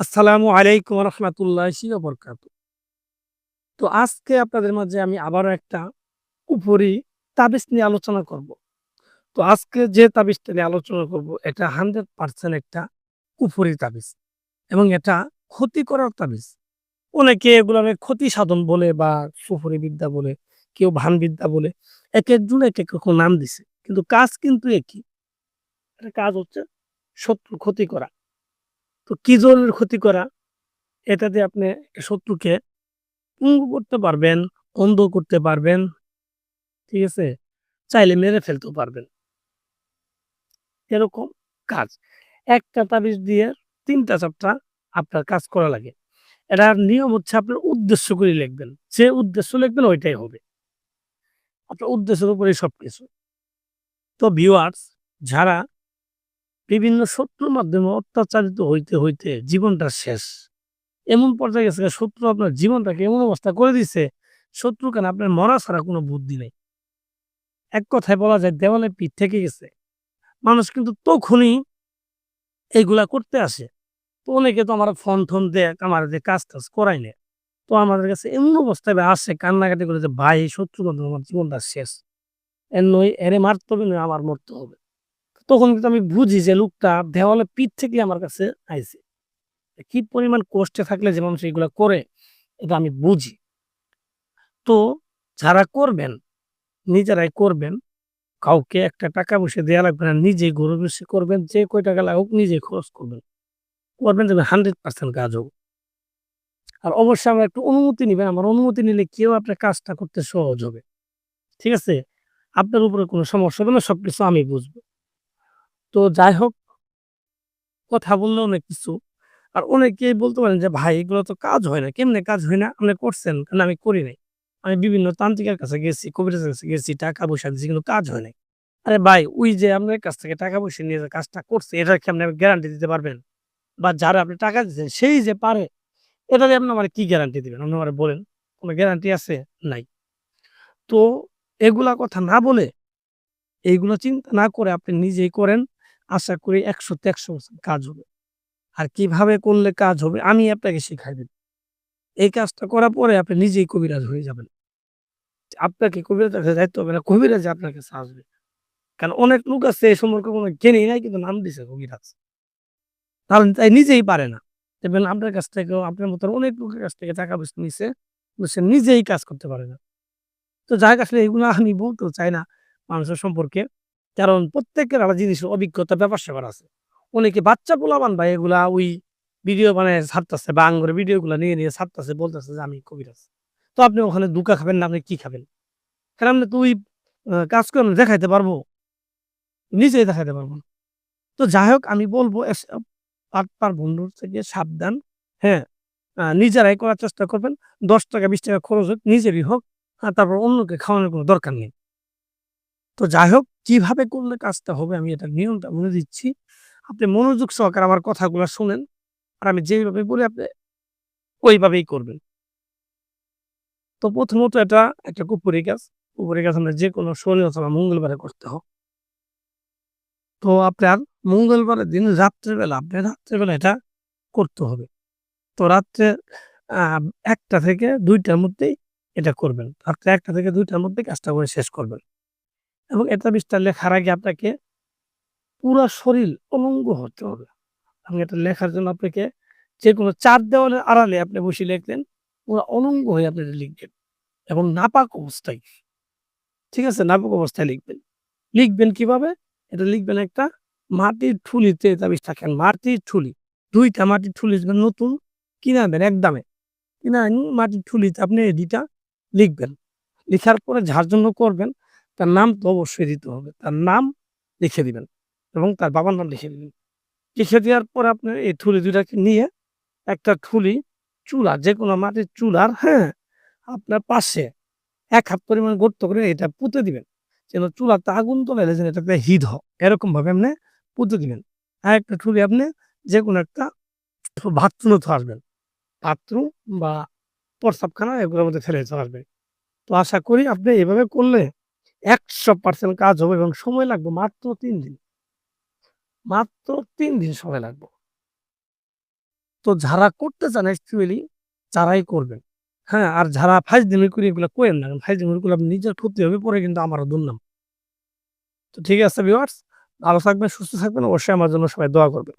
আসসালামু আলাইকুম রহমতুল্লাহ বরকাত তো আজকে আপনাদের মাঝে আমি আবারও একটা উপরি তাবিজ নিয়ে আলোচনা করব। তো আজকে যে তাবিজটা নিয়ে আলোচনা করব, এটা হান্ড্রেড পার্সেন্ট একটা উপরি তাবিজ এবং এটা ক্ষতি করার তাবিজ। অনেকে এগুলোকে ক্ষতি সাধন বলে বা সুপুরি বিদ্যা বলে, কেউ ভান বিদ্যা বলে, এক একজন এক এক রকম নাম দিছে। কিন্তু কাজ কিন্তু একই। কাজ হচ্ছে শত্রু ক্ষতি করা। তো কি ধরনের ক্ষতি করা? এটা দিয়ে আপনি শত্রুকে পঙ্গু করতে পারবেন, অন্ধ করতে পারবেন, ঠিক আছে? চাইলে মেরে ফেলতেও পারবেন। এরকম কাজ। একটা তাবিজ দিয়ে তিনটা চারটা আপনার কাজ করা লাগে। এটার নিয়ম হচ্ছে আপনার উদ্দেশ্য করে লিখবেন। যে উদ্দেশ্য লিখবেন ওইটাই হবে। আপনার উদ্দেশ্যের উপরে সবকিছু। তো ভিউয়ার্স যারা বিভিন্ন শত্রুর মাধ্যমে অত্যাচারিত হইতে হইতে জীবনটা শেষ। এমন পর্যায়ে গেছে শত্রু আপনার জীবনটাকে এমন অবস্থা করে দিছে শত্রু কেন আপনার মরা ছাড়া কোনো বুদ্ধি নেই। এক কথায় বলা যায়, দেওয়ালে পিঠ থেকে গেছে। মানুষ কিন্তু তখনই এইগুলা করতে আসে। তো অনেকে তো আমার ফোন টোন দেয়, আমার যে কাজ টাজ করাই নেয়। তো আমাদের কাছে এমন অবস্থায় আসে কান্নাকাটি করে যে, ভাই, শত্রু বন্ধু, আমার জীবনটা শেষ। এর নই এরে মারতে হবে, নয়, আমার মরতে হবে। তখন কিন্তু আমি বুঝি যে লোকটা দেওয়ালে পিঠ থেকে আমার কাছে আইছে। কি পরিমাণ কষ্টে থাকলে যে মানুষ এগুলো করে, এটা আমি বুঝি। তো যারা করবেন, নিজেরাই করবেন, কাউকে একটা টাকা পয়সা দেওয়া লাগবে না, নিজে গরু বেশি করবেন, যে কয় টাকা লাগুক নিজে খরচ করবেন। করবেন যাবে হান্ড্রেড পার্সেন্ট কাজ হোক। আর অবশ্যই আমার একটু অনুমতি নেবেন, আমার অনুমতি নিলে কেউ আপনার কাজটা করতে সহজ হবে। ঠিক আছে? আপনার উপরে কোনো সমস্যা হবে না, সবকিছু আমি বুঝব। তো যাই হোক, কথা বললে অনেক কিছু। আর অনেকেই বলতে পারেন যে, ভাই, এগুলো তো কাজ হয় না। কেমনে কাজ হয় না? আপনি করছেন কারণ আমি করি নাই। আমি বিভিন্ন তান্ত্রিকের কাছে গেছি, কবিরাজের কাছে গেছি, টাকা পয়সা দিয়েছি, কিন্তু কাজ হয় নাই। আরে ভাই, ওই যে আপনার কাছ থেকে টাকা পয়সা নিয়ে যে কাজটা করছে, এটা কি আপনি গ্যারান্টি দিতে পারবেন? বা যারা আপনি টাকা দিচ্ছেন সেই যে পারে, এটা দিয়ে আপনি আমার কি গ্যারান্টি দিবেন? আপনি আমার বলেন, কোনো গ্যারান্টি আছে? নাই। তো এগুলা কথা না বলে, এইগুলো চিন্তা না করে আপনি নিজেই করেন। আশা করি একশো একশো কাজ হবে। আর কীভাবে করলে কাজ হবে আমি আপনাকে শিখাই দেব। এই কাজটা করার পরে আপনি নিজেই কবিরাজ হয়ে যাবেন। আপনাকে কবিরাজ দায়িত্ব হবে না, কবিরাজ আপনার কাছে কারণ অনেক লোক আছে এই সম্পর্কে কোনো জ্ঞানই নাই কিন্তু নাম দিছে কবিরাজ। তাহলে তাই নিজেই পারে না। দেখবেন আপনার কাছ থেকেও আপনার মতন অনেক লোকের কাছ থেকে টাকা পয়সা নিছে সে নিজেই কাজ করতে পারে না। তো যাই আসলে এগুলো আমি বলতেও চাই না মানুষের সম্পর্কে। কারণ প্রত্যেকের আলাদা জিনিসের অভিজ্ঞতা, ব্যাপার স্যাপার আছে। অনেকে বাচ্চা পোলাবান ভাই এগুলা ওই ভিডিও মানে ছাড়তেছে বা আঙ্গুরে ভিডিও গুলা নিয়ে নিয়ে ছাড়তেছে, বলতেছে যে আমি কবিরাজ তো আপনি ওখানে দুকা খাবেন না, আপনি কি খাবেন? কারণ আপনি তো ওই কাজ করে দেখাইতে পারব। নিজেই দেখাইতে পারব না। তো যাই হোক, আমি বলব পার বন্ধুর থেকে সাবধান। হ্যাঁ নিজেরাই করার চেষ্টা করবেন। দশ টাকা, বিশ টাকা খরচ হোক, নিজেরই হোক। হ্যাঁ তারপর অন্যকে খাওয়ানোর কোনো দরকার নেই। তো যাই হোক কীভাবে করলে কাজটা হবে আমি এটা নিয়মটা বলে দিচ্ছি। আপনি মনোযোগ সহকারে আমার কথাগুলো শুনেন। আর আমি যেভাবে বলি, আপনি ওইভাবেই করবেন। তো প্রথমত এটা একটা কুপুরি গাছ কুপুরি গাছ আমরা যে কোনো শনি অথবা মঙ্গলবারে করতে হোক। তো আপনার মঙ্গলবারের দিন, রাত্রেবেলা আপনি রাত্রেবেলা এটা করতে হবে। তো রাত্রে একটা থেকে দুইটার মধ্যেই এটা করবেন। রাত্রে একটা থেকে দুইটার মধ্যে কাজটা করে শেষ করবেন। এবং এটা বিস্তার লেখার আগে আপনাকে পুরা শরীর অলঙ্গ হতে হবে। এবং এটা লেখার জন্য আপনাকে যে কোনো চার দেওয়ালের আড়ালে আপনি বসে লিখলেন, পুরো অলঙ্গ হয়ে আপনি লিখবেন। এবং নাপাক অবস্থায়, ঠিক আছে? নাপাক অবস্থায় লিখবেন। লিখবেন কীভাবে? এটা লিখবেন একটা মাটির ঠুলিতে, এটা তাবিজ থাকেন মাটির ঠুলি। দুইটা মাটির ঠুলি নতুন কিনাবেন, একদমে। কিনা মাটির ঠুলিতে আপনি এদিটা লিখবেন। লিখার পরে যার জন্য করবেন তার নাম তো অবশ্যই দিতে হবে। তার নাম লিখে দিবেন এবং তার বাবার নাম লিখে দিবেন। লিখে দেওয়ার পর আপনি এই ঠুলি দুইটাকে নিয়ে একটা ঠুলি চুলা যে কোনো মাটির চুলার হ্যাঁ আপনার পাশে এক হাত পরিমাণ গর্ত করে এটা পুঁতে দিবেন। যেন চুলাতে আগুন তো এলে যেন এটাতে হিট হোক এরকমভাবে আপনি পুঁতে দিবেন। আর একটা ঠুলি আপনি যে কোনো একটা বাথরুমে তো আসবেন। বাথরুম বা প্রস্তাবখানা এগুলোর মধ্যে ফেলে আসবে তো আশা করি আপনি এভাবে করলে একশো পার্সেন্ট কাজ হবে এবং সময় লাগবে মাত্র তিন দিন মাত্র তিন দিন সময় লাগবে তো যারা করতে চান অ্যাকচুয়ালি যারাই করবেন। হ্যাঁ? আর যারা ফাইজলামি করে এগুলা কইরেন না। ফাইজলামি করলে আপনার নিজের ক্ষতি হবে পরে কিন্তু আমারও দুর্নাম। তো ঠিক আছে ভিউয়ার্স ভালো থাকবেন, সুস্থ থাকবেন। অবশ্যই আমার জন্য সবাই দোয়া করবেন।